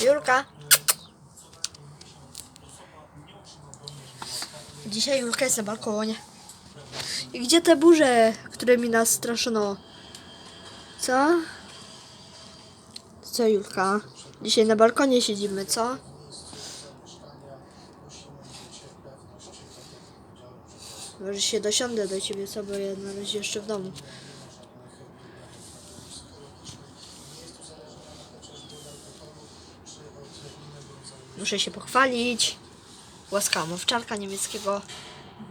Julka. Dzisiaj Julka jest na balkonie. I gdzie te burze, którymi nas straszono? Co? Co Julka? Dzisiaj na balkonie siedzimy, co? Może się dosiądę do ciebie, co? Bo ja na razie jeszcze w domu. Muszę się pochwalić. Łaskawą owczarka niemieckiego.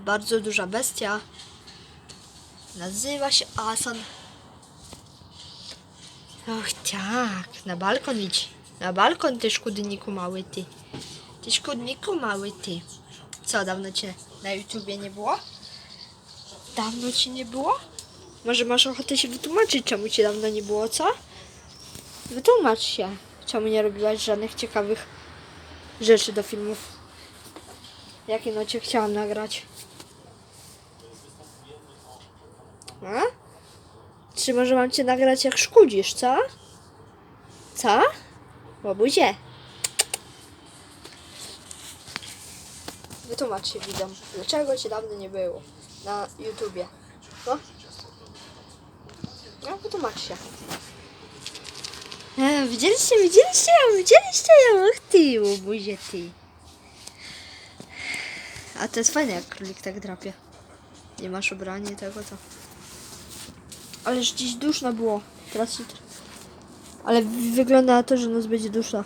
Bardzo duża bestia. Nazywa się Asan. Och tak, na balkon idź. Na balkon ty szkudniku mały ty. Ty szkudniku mały ty. Co, dawno cię na YouTubie nie było? Dawno ci nie było? Może masz ochotę się wytłumaczyć, czemu cię dawno nie było, co? Wytłumacz się, czemu nie robiłaś żadnych ciekawych rzeczy do filmów. Jakie no cię chciałam nagrać? A? Czy może mam cię nagrać jak szkudzisz, co? Co? Łobuzie. Wytłumacz się widzom, dlaczego cię dawno nie było na YouTubie. No? No, wytłumacz się. E, widzieliście, widzieliście ją, widzieliście ją, ach ty, łobuzie ty. A to jest fajne, jak królik tak drapie. Nie masz ubrania tego, to... Ależ dziś duszno było. Teraz tr- Ale wygląda na to, że noc będzie duszna.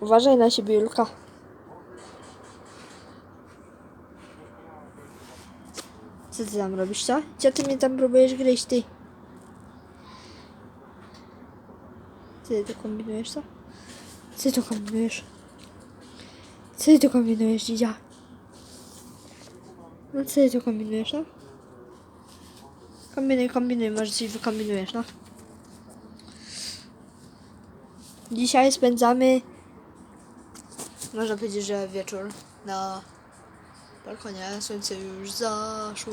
Uważaj na siebie, Julka. Co ty tam robisz, co? Gdzie ty mnie tam próbujesz gryźć, ty? Ty tu kombinujesz, co? Ty tu kombinujesz? Ty tu kombinujesz, dzidzia? No ty tu kombinujesz, no? Kombinuj, kombinuj, może coś wykombinujesz, no. Dzisiaj spędzamy, można powiedzieć, że wieczór na balkonie. Słońce już zaszło.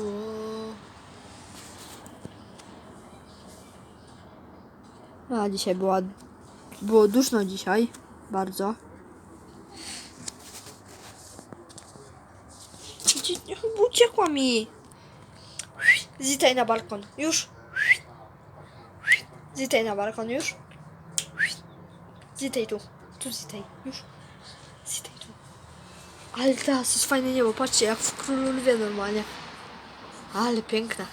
A dzisiaj była, było duszno dzisiaj, bardzo. Uciekła mi. Zitaj na balkon, już. Zitaj na balkon, już. Zitaj tu, tu zitaj, już. Zitaj tu. Ale teraz jest fajne niebo, patrzcie jak w Królu Lwie normalnie. Ale piękne.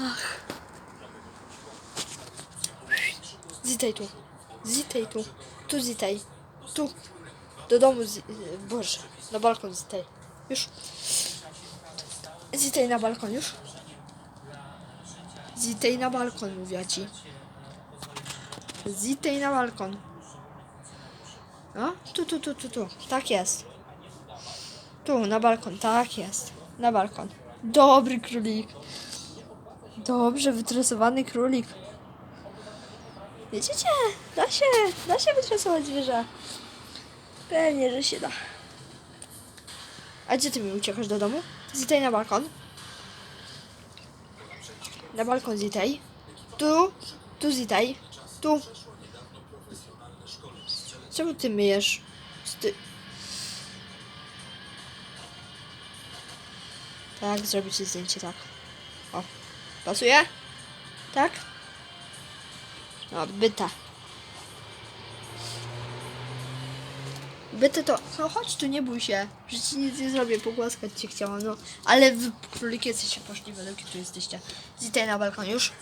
Ach. Zitaj tu. Zitaj tu. Tu zitaj. Tu. Do domu zi... Boże. Na balkon zitaj. Już. Zitaj na balkon już. Zitaj na balkon mówię ci. Zitaj na balkon. No, tu, tu, tu, tu, tu. Tak jest. Tu, na balkon. Tak jest. Na balkon. Dobry królik. Dobrze wytresowany królik. Widzicie? Da się, da się wytresować zwierzę. Pewnie, że się da. A gdzie ty mi uciekasz do domu? Zitaj na balkon. Na balkon zitaj. Tu, tu zitaj. Tu. Czemu ty myjesz? Sty... Tak, zrobić ci zdjęcie, tak. O, pasuje? Tak? No, byta. Byty to... No chodź tu, nie bój się. Że ci nic nie zrobię, pogłaskać cię chciałam, no. Ale wy króliki jesteście poszli, według tu jesteście. Zitaj na balkon już.